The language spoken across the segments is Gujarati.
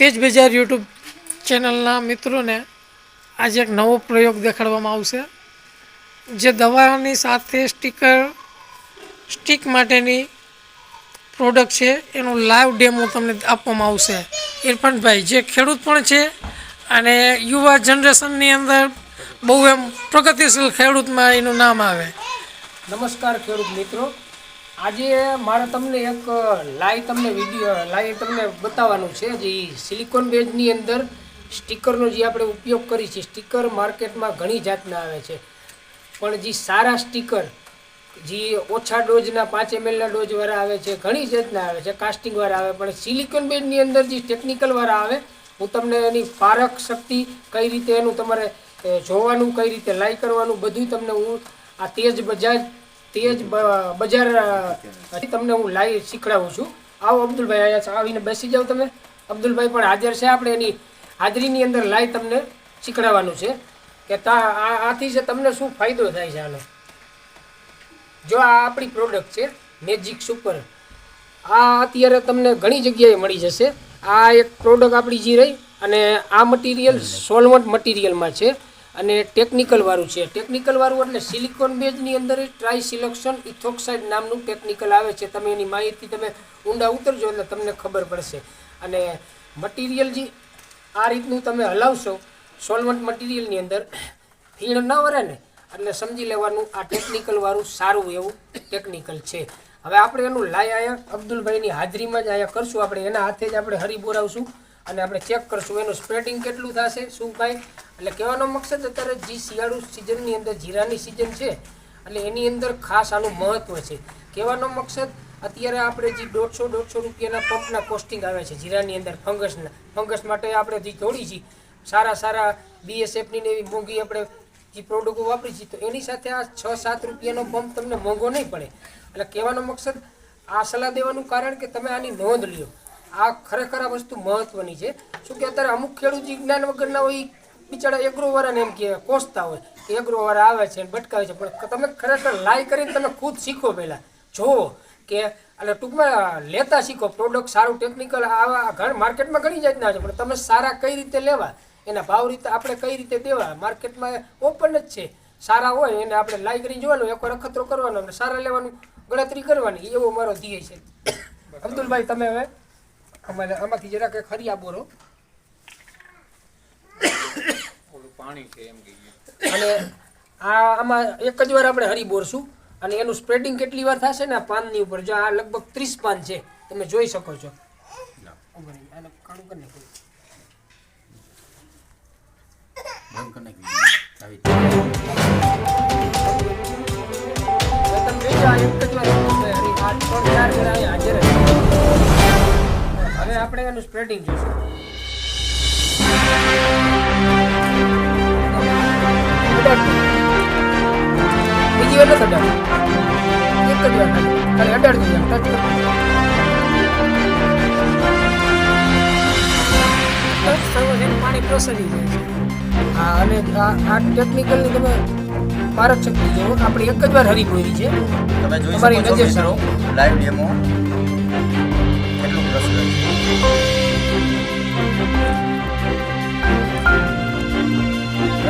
તેજ બજાર યુટ્યુબ ચેનલના મિત્રોને આજે એક નવો પ્રયોગ દેખાડવામાં આવશે. જે દવાની સાથે સ્ટીકર, સ્ટીક માટેની પ્રોડક્ટ છે, એનું લાઈવ ડેમો તમને આપવામાં આવશે. ઇરફાનભાઈ, જે ખેડૂત પણ છે અને યુવા જનરેશનની અંદર બહુ એમ પ્રગતિશીલ ખેડૂતમાં એનું નામ આવે. નમસ્કાર ખેડૂત મિત્રો. આજે મારે તમને એક લાઈવ તમને વીડિયો લાઈવ તમને બતાવવાનું છે જે સિલિકોન બેઝની અંદર સ્ટીકરનો જે આપણે ઉપયોગ કરી છે, સ્ટીકર માર્કેટમાં ઘણી જાતના આવે છે. પણ જે સારા સ્ટીકર, જે ઓછા ડોઝના પાંચ એમએલના ડોઝવાળા આવે છે, ઘણી જાતના આવે છે કાસ્ટિંગવાળા આવે, પણ સિલિકોન બેઝની અંદર જે ટેકનિકલવાળા આવે, હું તમને એની પારક શક્તિ કઈ રીતે એનું તમારે જોવાનું, કઈ રીતે લાઈ કરવાનું બધું તમને હું આ તેજ બજાજ તેજ જ બજાર તમને હું લાઈ શીખડાવું છું. આવો અબ્દુલભાઈ અહીંયા આવીને બેસી જાઓ તમે. અબ્દુલભાઈ પણ હાજર છે. આપણે એની હાજરીની અંદર લાઈ તમને શીખડાવવાનું છે કે તા આ આથી છે તમને શું ફાયદો થાય છે આનો? જો આ આપણી પ્રોડક્ટ છે મેજિક સુપર આ અત્યારે તમને ઘણી જગ્યાએ મળી જશે. આ એક પ્રોડક્ટ આપણી જે રહી અને આ મટીરિયલ સોલવન્ટ મટીરિયલમાં છે. અને ટેકનિકલ વાળું છે. ટેકનિકલ વાળું એટલે સિલિકોન બેઝની અંદર ટ્રાય સિલેક્શન ઇથોક્સાઇડ નામનું ટેકનિકલ આવે છે. તમે એની માહિતી તમે ઊંડા ઉતરજો એટલે તમને ખબર પડશે. અને મટીરિયલ જે આ રીતનું તમે હલાવશો સોલવન્ટ મટીરિયલની અંદર, ફીણ ન વરે ને, એટલે સમજી લેવાનું આ ટેકનિકલ વાળું સારું એવું ટેકનિકલ છે. હવે આપણે એનું લાય આયા અબ્દુલભાઈની હાજરીમાં જ અહીંયા કરશું. આપણે એના હાથે જ આપણે હરી બોરાવશું અને આપણે ચેક કરશું. એનું સ્પ્રેડિંગ કેટલું થશે, શું કાંઈ એટલે કહેવાનો મકસદ અત્યારે જે શિયાળુ સિઝનની અંદર જીરાની સિઝન છે, એટલે એની અંદર ખાસ આનું મહત્ત્વ છે. કહેવાનો મકસદ અત્યારે આપણે જે દોઢસો દોઢસો રૂપિયાના પંપના કોસ્ટિંગ આવે છે જીરાની અંદર, ફંગસના. ફંગસ માટે આપણે જે તોડી છીએ સારા સારા બીએસએફની ને એવી મોંઘી આપણે જે પ્રોડક્ટો વાપરી છીએ તો એની સાથે આ છ, સાત રૂપિયાનો પંપ તમને મોંઘો નહીં પડે. એટલે કહેવાનો મકસદ આ સલાહ દેવાનું કારણ કે તમે આની નોંધ લ્યો. આ ખરેખર આ વસ્તુ મહત્વની છે. શું કે અત્યારે અમુક ખેડૂત જે જ્ઞાન વગરના હોય બિચારા એગ્રો વાળાને એમ કે, કોસતા હોય, કે એગ્રો વાળા આવે છે ને ભટકાવે છે. પણ તમે ખરેખર લાઈ કરીને તમે ખુદ શીખો પહેલાં. જુઓ કે, એટલે ટૂંકમાં લેતા શીખો. પ્રોડક્ટ સારું ટેકનિકલ આવા ઘર માર્કેટમાં ઘણી જાતના છે, પણ તમે સારા કઈ રીતે લેવા? એના ભાવ રીતે આપણે કઈ રીતે દેવા? માર્કેટમાં ઓપન જ છે. સારા હોય એને આપણે લાઈ કરીને જોવાનું, એકવાર અખતરો કરવાનો અને સારા લેવાનું ગણતરી કરવાની. એવો મારો ધ્યેય છે. અબ્દુલભાઈ, તમે હવે અમારે આમાંથી જરાક એક હરિયા બોરો પાણી છે એમ કહીએ. અને આ આમાં એક જ વાર આપણે હરી બોરશું અને એનું સ્પ્રેડિંગ કેટલી વાર થશે ને આ પાનની ઉપર? જો આ લગભગ ત્રીસ પાન છે તમે જોઈ શકો છો. હવે આપણે એનું સ્પ્રેડિંગ જોઈશું. બીજી વાર નથી એક જ વાર ખાલી. અડાડતું એમ ટચ પાણી પ્રસરી જાય છે. હા અને આ આ ટેકનિકલની તમે પારક શક્તિ જુઓ. આપણે એક જ વાર હરી પૂરી છે. તમે જોઈ શકો છો લાઈવ ડેમો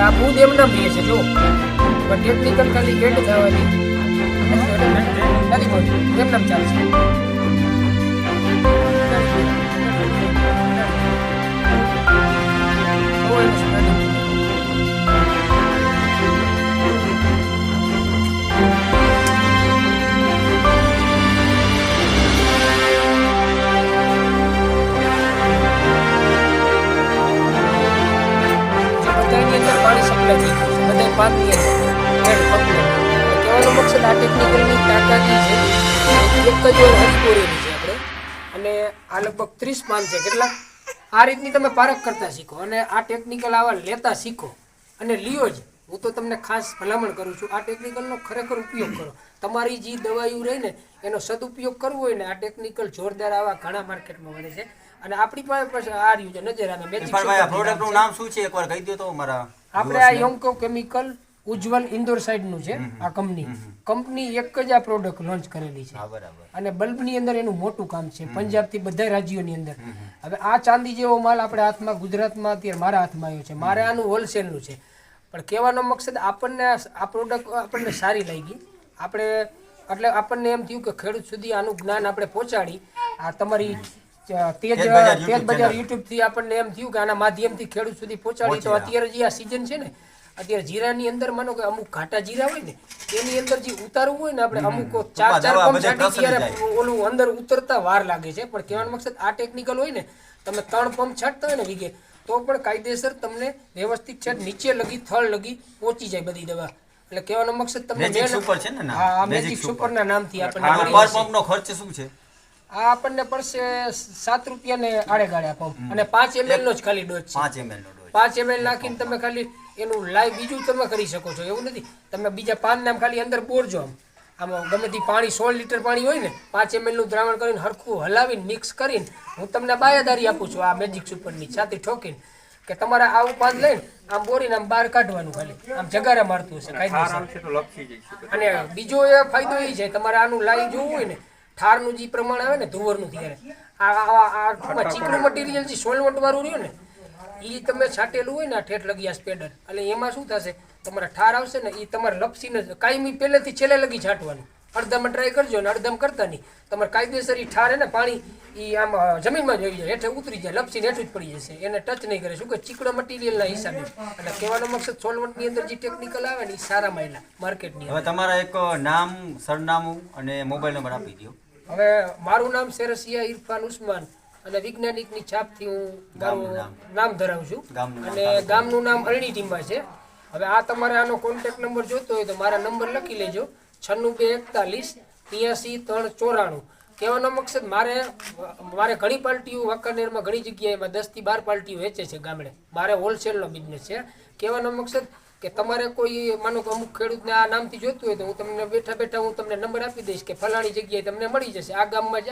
છે આ બુધ એમ નામ રહે છે જો પણ ટેકનિકલ ખાલી ગેટ થવાની. નથી બોલતું એમ નામ ચાલશે તો ગયું. છે બધા અંદર હેડ પકડે કહેવાનો મકસદ આ ટેકનિકલની તાકાતી છે. એક જ વાર હરી દોરેલી છે આપણે. અને આ લગભગ ત્રીસ પાન છે. કેટલા? આ રીતની તમે પારખ કરતા શીખો. અને આ ટેકનિકલ આવા લેતા શીખો. અને લ્યો જ. હું તો તમને ખાસ ભલામણ કરું છું આ ટેકનિકલનો ખરેખર ઉપયોગ કરો. તમારી જે દવાઈઓ રહી ને એનો સદુપયોગ કરવો હોય ને આ ટેકનિકલ જોરદાર આવા ઘણા માર્કેટમાં મળે છે. અને આપણી પાસે આ રહ્યું છે નજર આવે મેજિક પ્રોડક્ટનું નામ શું છે? એકવાર કહી દો તો મારા આપણે આ યોંકો કેમિકલ ઉજ્જવલ ઇન્દોર સાઈડનું છે આ કંપની કંપની એક જ આ પ્રોડક્ટ લોન્ચ કરેલી છે. બરાબર. અને બલ્બની અંદર એનું મોટું કામ છે પંજાબથી બધા રાજ્યોની અંદર. હવે આ ચાંદી જેવો માલ આપણે હાથમાં ગુજરાતમાં અત્યારે મારા હાથમાં આવ્યો છે. મારે આનું હોલસેલનું છે. પણ કહેવાનો મકસદ આપણને આ પ્રોડક્ટ આપણને સારી લાગી. આપણે એટલે આપણને એમ થયું કે ખેડૂત સુધી આનું જ્ઞાન આપણે પહોંચાડી. આ તમારી તેજ તેજ બજાર. યુટ્યુબથી આપણને એમ થયું કે આના માધ્યમથી ખેડૂત સુધી પહોંચાડી. તો અત્યારે જે આ સિઝન છે ને અત્યારે જીરાની અંદર માનો કે અમુક ઘાટા જીરા હોય ને એની અંદર જે ઉતારવું હોય ને આપણે અમુક ચાર ચાર પંપ છાંટી ત્યારે ઓલું અંદર ઉતરતા વાર લાગે છે. પણ કહેવાનો મકસદ આ ટેકનિકલ હોય ને તમે ત્રણ પંપ છાંટતા હોય ને વીઘે તો પણ કાયદેસર તમને વ્યવસ્થિત છે. નીચે લગી થળ લગી પહોંચી જાય બધી દવા. એટલે કહેવાનો મકસદ તમને મેજિક સુપર છે ને? હા મેજિક Super. સુપરના નામથી આપણને પર પંપ નો ખર્ચ શું છે? આ આપણને પડશે સાત રૂપિયા ને આડે ગાળે પંપ અને પાંચ એમએલ નો જ ખાલી ડોઝ છે. પાંચ ml નો ડોઝ પાંચ એમએલ નાખીને તમે ખાલી એનું લાઈવ બીજું તમે કરી શકો છો. એવું નથી. તમે બીજા પાંચ નામ ખાલી અંદર બોરજો આમ. આમાં ગમે તે પાણી સોળ લીટર પાણી હોય ને પાંચ એમએલનું દ્રાવણ કરીને હરખું હલાવીને મિક્સ કરીને હું તમને બાયાદારી આપું છું આ મેજિક સુપરની છાતી ઠોકીને કે તમારે આવું પાન લઈને આમ બોરીને આમ બહાર કાઢવાનું ખાલી. આમ જગારા મારતું હશે અને બીજો એ ફાયદો એ છે તમારે આનું લાઈ જોવું હોય ને ઠારનું જે પ્રમાણ આવે ને ધુવરનું ત્યારે. આ આ આ ટૂંકમાં ચીકણું મટીરિયલ જે સોલવન્ટ વાળું રહ્યું ને એ તમે છાંટેલું હોય ને આ ઠેઠ લગી આ સ્પેડર. એટલે એમાં શું થશે? તમારા ઠાર આવશે ને એ તમારે લપસીને કાયમી પહેલેથી છેલ્લે લગી છાંટવાનું. અડધામાં ટ્રાય કરજો ને અડધમ કરતા નહીં. તમારે કાયદેસર એ ઠાર ને પાણી એ આમ જમીનમાં જમીનમાં જોઈ જાય. હેઠે ઉતરી જાય લપસીને હેઠું જ પડી જશે. એને ટચ નહીં કરે. શું કે ચીકણા મટીરિયલના હિસાબે. એટલે કહેવાનો મકસદ સોલવન્ટની અંદર જે ટેકનિકલ આવે ને એ સારા માયલા માર્કેટની હવે તમારા એક નામ સરનામું અને મોબાઈલ નંબર આપી દો હવે મારું નામ સેરસિયા ઇરફાન ઉસ્માન. અને વૈજ્ઞાનિકની છાપથી હું. નામ. ધરાવું છું. અને ગામનું નામ અરણી ટીંબા છે. હવે આ તમારે આનો કોન્ટેક્ટ નંબર જોતો હોય તો મારા નંબર લખી લેજો. છન્નું બે એકતાલીસ ત્યાંસી ત્રણ ચોરાણું. કહેવાનો મકસદ મારે મારે ઘણી પાર્ટીઓ વાંકાનેરમાં ઘણી જગ્યાએ એમાં દસથી બાર પાર્ટીઓ વેચે છે ગામડે. મારે હોલસેલનો બિઝનેસ છે. કહેવાનો મકસદ કે તમારે કોઈ માનો કે અમુક ખેડૂતને આ નામથી જોતું હોય તો હું તમને બેઠા બેઠા હું તમને નંબર આપી દઈશ કે ફલાણી જગ્યાએ તમને મળી જશે. આ ગામમાં